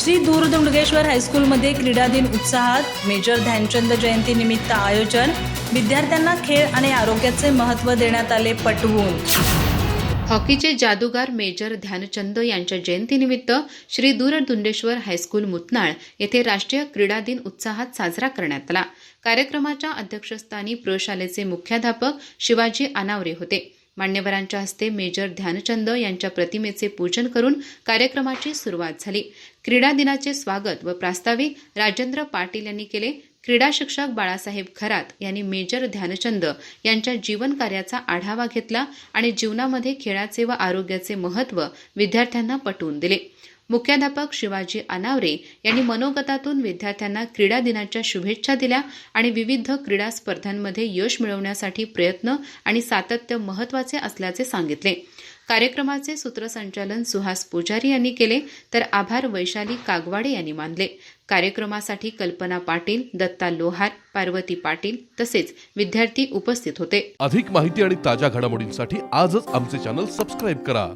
श्री दूरदुंडगेश्वर हायस्कूलमध्ये क्रीडा दिन उत्साहात मेजर ध्यानचंद जयंती निमित्त आयोजन. विद्यार्थ्यांना खेळ आणि आरोग्याचे महत्त्व देण्यात आले पटवून. हॉकीचे जादूगार मेजर ध्यानचंद यांच्या जयंतीनिमित्त श्री दूरदुंडेश्वर हायस्कूल मुतनाळ येथे राष्ट्रीय क्रीडा दिन उत्साहात साजरा करण्यात आला. कार्यक्रमाच्या अध्यक्षस्थानी प्रशालेचे मुख्याध्यापक शिवाजी अनावरे होते. मान्यवरांच्या हस्ते मेजर ध्यानचंद यांच्या प्रतिमेचे पूजन करून कार्यक्रमाची सुरुवात झाली. क्रीडा दिनाचे स्वागत व प्रास्ताविक राजेंद्र पाटील यांनी केले. क्रीडा शिक्षक बाळासाहेब खरात यांनी मेजर ध्यानचंद यांच्या जीवन कार्याचा आढावा घेतला आणि जीवनामध्ये खेळाचे व आरोग्याचे महत्त्व विद्यार्थ्यांना पटवून दिले. मुख्याध्यापक शिवाजी अनावरे यांनी मनोगतातून विद्यार्थ्यांना क्रीडा दिनाच्या शुभेच्छा दिल्या आणि विविध क्रीडा स्पर्धांमध्ये यश मिळवण्यासाठी प्रयत्न आणि सातत्य महत्त्वाचे असल्याचे सांगितले. कार्यक्रमाचे सूत्रसंचालन सुहास पुजारी यांनी केले तर आभार वैशाली कागवाडे यांनी मानले. कार्यक्रमासाठी कल्पना पाटील दत्ता लोहार पार्वती पाटील तसेच विद्यार्थी उपस्थित होते. अधिक माहिती आणि ताज्या घडामोडींसाठी आजच आमचे चॅनल सबस्क्राईब करा.